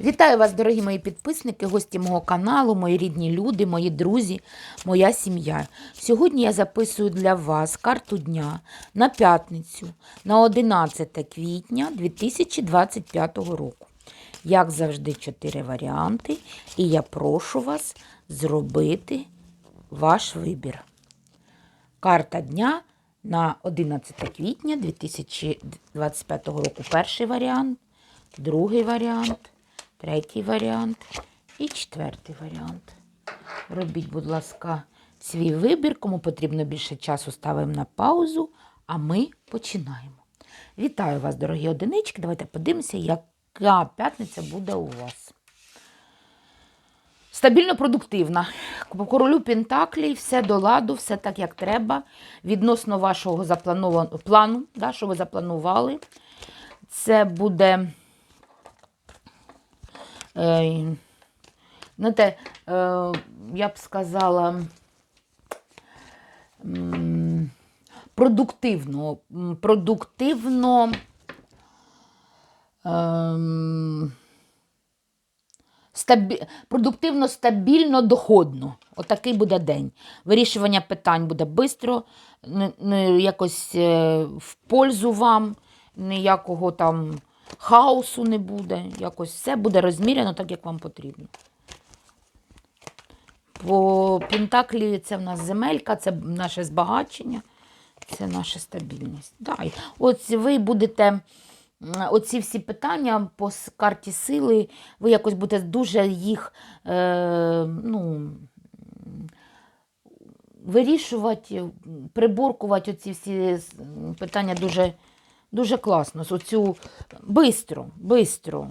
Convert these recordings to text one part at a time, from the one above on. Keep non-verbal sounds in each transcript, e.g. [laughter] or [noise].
Вітаю вас, дорогі мої підписники, гості мого каналу, мої рідні люди, мої друзі, моя сім'я. Сьогодні я записую для вас карту дня на п'ятницю, на 11 квітня 2025 року. Як завжди, чотири варіанти, і я прошу вас зробити ваш вибір. Карта дня на 11 квітня 2025 року. Перший варіант, другий варіант, третій варіант і четвертий варіант. Робіть, будь ласка, свій вибір. Кому потрібно більше часу, ставимо на паузу, а ми починаємо. Вітаю вас, дорогі одинички. Давайте подивимося, яка п'ятниця буде у вас. Стабільно продуктивна. По королю Пентаклі все до ладу, все так, як треба. Відносно вашого запланованого плану, да, що ви запланували. Це буде. Знаєте, е, я б сказала. Продуктивно. Продуктивно. Ем, стабі... продуктивно, стабільно, доходно. Отакий буде день. Вирішування питань буде швидко, якось е, в пользу вам, ніякого там хаосу не буде. Якось все буде розміряно так, як вам потрібно. По Пентаклі це в нас земелька, це наше збагачення, це наша стабільність. Да. і От ви будете оці всі питання по карті сили, ви якось будете дуже їх е, ну, вирішувати, приборкувати оці всі питання дуже, дуже класно. Оцю бистро, бистро.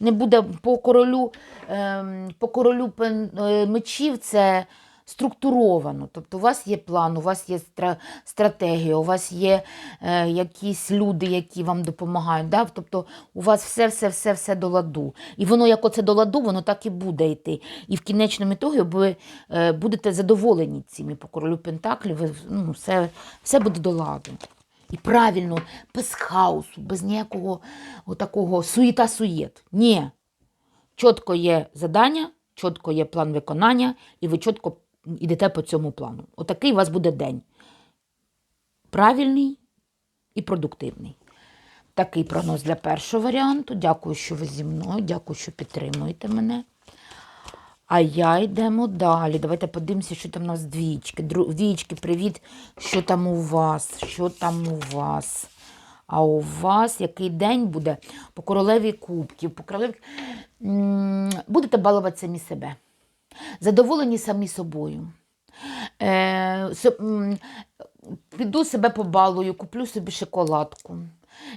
Не буде по королю, ем, по королю е, мечів це структуровано. Тобто у вас є план, у вас є стратегія, у вас є е, якісь люди, які вам допомагають. Да? Тобто у вас все, все, все, все до ладу. І воно, як оце до ладу, воно так і буде йти. І в кінечному ітогі ви е, будете задоволені цими по королю Пентаклів, ну, все, все буде до ладу. І правильно, без хаосу, без ніякого такого суєта-суєт. Ні. Чітко є задання, чітко є план виконання, і ви чітко йдете по цьому плану. Отакий у вас буде день. Правильний і продуктивний. Такий прогноз для першого варіанту. Дякую, що ви зі мною. Дякую, що підтримуєте мене. А я йдемо далі. Давайте подивимося, що там у нас двічки. Двічки, привіт, що там у вас? Що там у вас? А у вас який день буде по королеві кубків, по королеві... Будете балувати самі себе. Задоволені самі собою. Е, піду себе побалую, куплю собі шоколадку.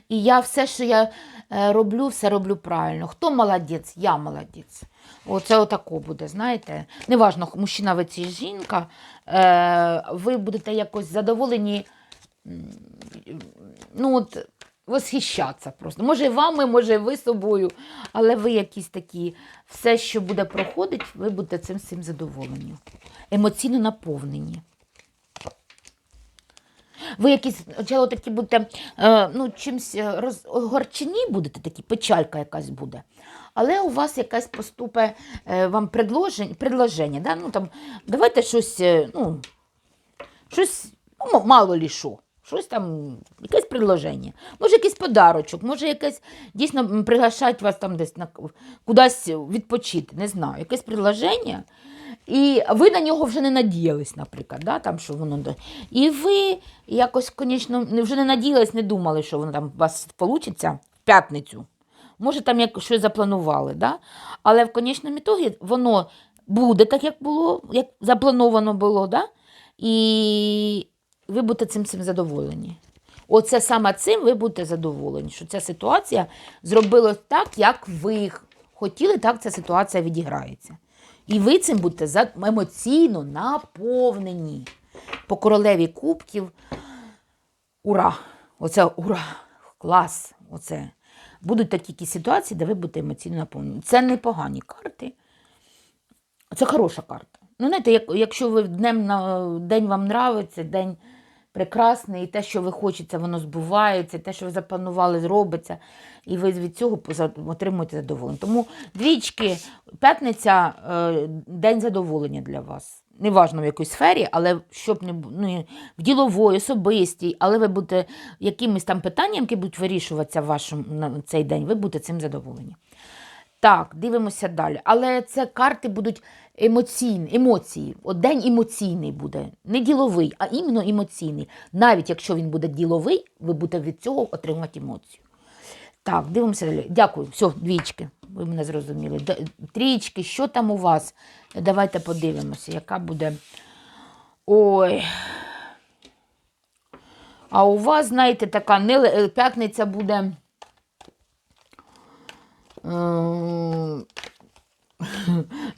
І я все, що я е, роблю, все роблю правильно. Хто молодець? Я молодець. Оце отако буде, знаєте. Неважно, мужчина ви чи жінка, е, ви будете якось задоволені, ну от, восхищатися просто. Може, вами, може, ви собою, але ви якісь такі, все, що буде проходити, ви будете цим всім задоволені. Емоційно наповнені. Ви якісь спочатку такі будете, е, ну, чимсь е, роз... огорчені будете, такі, печалька якась буде. Але у вас якась поступе е, вам предложення, предложення да? ну, там, давайте щось, ну, щось, ну, мало лі що. Щось там, якесь предложення. Може, якийсь подарочок, може, якесь дійсно приглашають вас там десь на кудись відпочити, не знаю, якесь предложення. І ви на нього вже не надіялись, наприклад, да, там, що воно. І ви якось, звісно, вже не надіялись, не думали, що воно там у вас вийде в п'ятницю. Може, там як щось запланували, да? але в конечному ітогі воно буде так, як було, як заплановано було, да? і ви будете цим цим задоволені. Оце саме цим ви будете задоволені, що ця ситуація зробилась так, як ви хотіли, так ця ситуація відіграється. І ви цим будете емоційно наповнені. По королеві кубків. Ура! Оце ура! Клас! Оце. Будуть такі ситуації, де ви будете емоційно наповнені. Це непогані карти. Це хороша карта. Ну, знаєте, як, якщо ви днем на день вам нравиться, день прекрасне, і те, що ви хочете, воно збувається, і те, що ви запланували, зробиться, і ви від цього отримуєте задоволення. Тому двічки, п'ятниця е, день задоволення для вас. Неважно в якій сфері, але щоб не ну, в діловій, особистій, але ви будете якимись там питанням, які будуть вирішуватися в на цей день, ви будете цим задоволені. Так, дивимося далі. Але це карти будуть емоційні, емоції. От день емоційний буде, не діловий, а іменно емоційний. Навіть якщо він буде діловий, ви будете від цього отримувати емоцію. Так, дивимося далі. Дякую. Все, двічки. Ви мене зрозуміли. Трічки, що там у вас? Давайте подивимося, яка буде. Ой. А у вас, знаєте, така е, п'ятниця буде.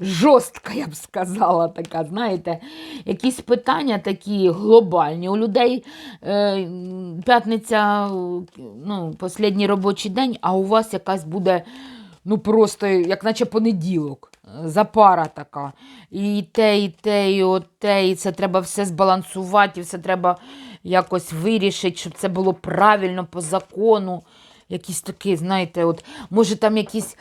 Жорстка, я б сказала, така, знаєте, якісь питання такі глобальні. У людей е, п'ятниця, ну, останній робочий день, а у вас якась буде, ну просто, як наче понеділок, запара така. І те, і те, і от те, і це треба все збалансувати, і все треба якось вирішити, щоб це було правильно по закону. Якісь такі, знаєте, от, може там якісь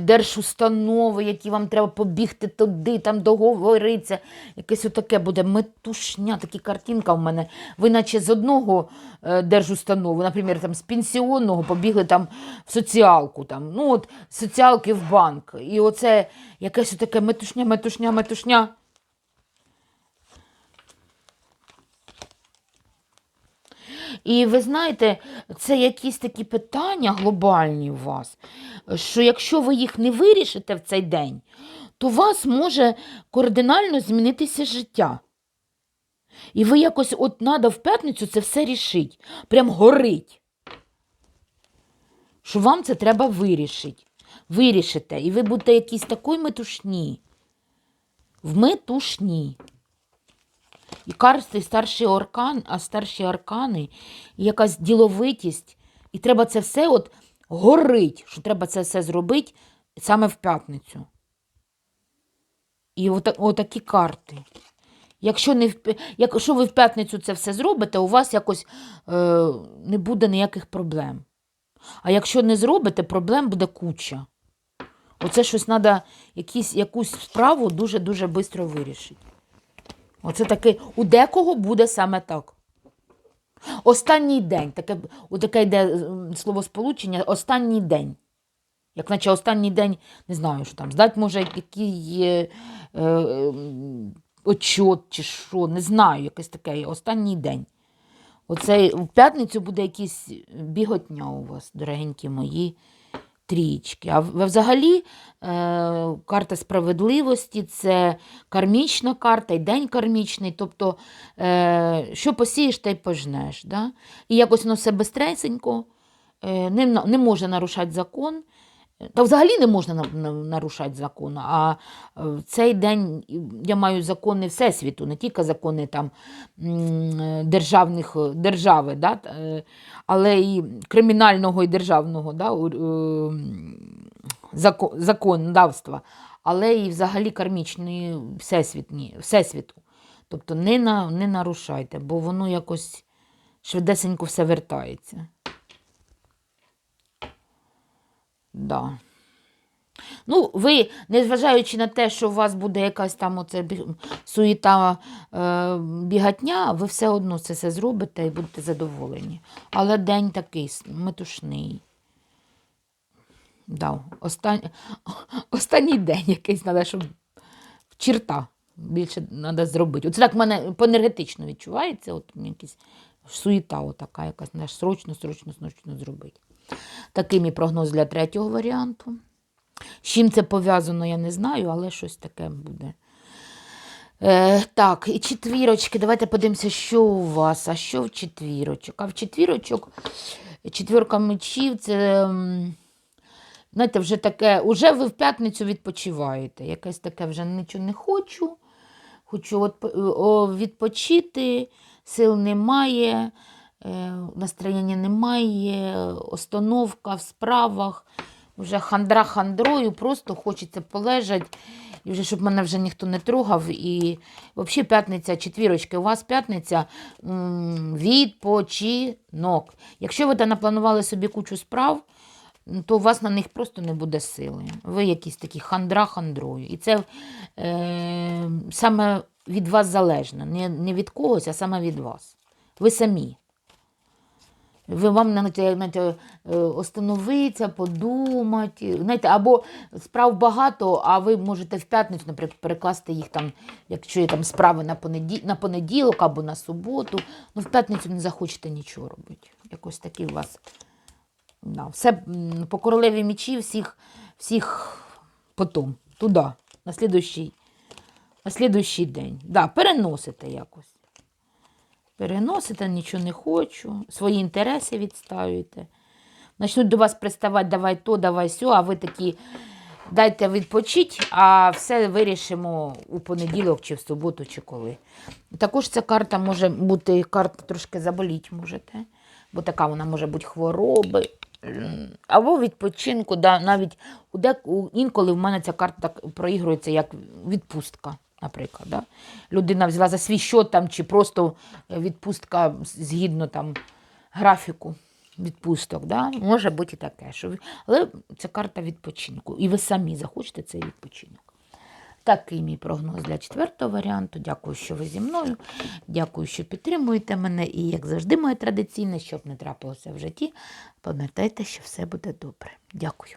держустанови, які вам треба побігти туди, там договоритися. Якесь отаке буде метушня, така картинка в мене. Ви наче з одного е, держустанови, наприклад, там, з пенсіонного побігли там в соціалку, там, ну от соціалки в банк. І оце якесь отаке метушня, метушня, метушня. І ви знаєте, це якісь такі питання глобальні у вас, що якщо ви їх не вирішите в цей день, то у вас може кардинально змінитися життя. І ви якось от надо в п'ятницю це все рішить. Прям горить. Що вам це треба вирішити. Вирішите. І ви будете якісь такої метушні. В метушні. І карти старші аркан, а старші аркани, і якась діловитість. І треба це все от горить, що треба це все зробити саме в п'ятницю. І ота- отакі карти. Якщо, не в, якщо ви в п'ятницю це все зробите, у вас якось е, не буде ніяких проблем. А якщо не зробите, проблем буде куча. Оце щось треба якусь справу дуже-дуже швидко вирішити. Оце таке, у декого буде саме так. Останній день, таке, таке йде м, словосполучення, останній день. Як наче останній день, не знаю, що там, здати може який е, е, отчот чи що, не знаю, якесь таке останній день. Оце в п'ятницю буде якийсь біготня у вас, дорогенькі мої трічки. А взагалі е, карта справедливості це кармічна карта і день кармічний. Тобто, е, що посієш, те й пожнеш. Да? І якось воно все безстресенько, е, не, не може нарушати закон. Та взагалі не можна на- на- нарушати закон. А в цей день я маю закони Всесвіту, не тільки закони там, державних, держави, да, е, але і кримінального і державного да, е, зако- законодавства, але і взагалі кармічної всесвітні, всесвіту. Тобто не, на, не нарушайте, бо воно якось швидесенько все вертається. Да. Ну, ви, незважаючи на те, що у вас буде якась там оце суєта е, бігатня, ви все одно це все зробите і будете задоволені. Але день такий метушний. Да, остан... [laughs] Останній день якийсь треба, щоб черта більше треба зробити. Оце так в мене по енергетично відчувається, от якась суєта отака, якась срочно, срочно, срочно зробити. Такий мій прогноз для третього варіанту. З чим це пов'язано, я не знаю, але щось таке буде. Е, так, і четвірочки. Давайте подивимося, що у вас, а що в четвірочок. А в четвірочок, четвірка мечів, це, знаєте, вже таке, уже ви в п'ятницю відпочиваєте. Якесь таке вже нічого не хочу. Хочу відпочити, сил немає, настроєння немає, остановка в справах, вже хандра хандрою, просто хочеться полежати і вже щоб мене вже ніхто не трогав. І взагалі п'ятниця, четвірочки, у вас п'ятниця відпочинок. Якщо ви там напланували собі кучу справ, то у вас на них просто не буде сили. Ви якісь такі хандра хандрою. І це е, саме від вас залежно. Не, не від когось, а саме від вас. Ви самі. Ви вам знаєте, остановитися, подумати. Знаєте, або справ багато, а ви можете в п'ятницю, наприклад, перекласти їх там, якщо є там справи на понеділок, на понеділок або на суботу. Ну, в п'ятницю не захочете нічого робити. Якось такий у вас. Да, все по королеві мічі всіх, всіх потом, туди, на слідущий, на слідущий день. Да, переносите якось. Переносите, нічого не хочу, свої інтереси відставюєте. Почнуть до вас приставати, давай то, давай сьо, а ви такі дайте відпочить, а все вирішимо у понеділок, чи в суботу, чи коли. Також ця карта може бути, карта трошки заболіть можете, бо така вона може бути хвороби. Або відпочинку, да, навіть інколи в мене ця карта проігрується як відпустка, наприклад. Да? Людина взяла за свій счет там, чи просто е, відпустка згідно там, графіку відпусток. Да? Може бути і таке. Що. Але це карта відпочинку. І ви самі захочете цей відпочинок. Такий мій прогноз для четвертого варіанту. Дякую, що ви зі мною. Дякую, що підтримуєте мене. І, як завжди, моє традиційне, щоб не трапилося в житті, пам'ятайте, що все буде добре. Дякую.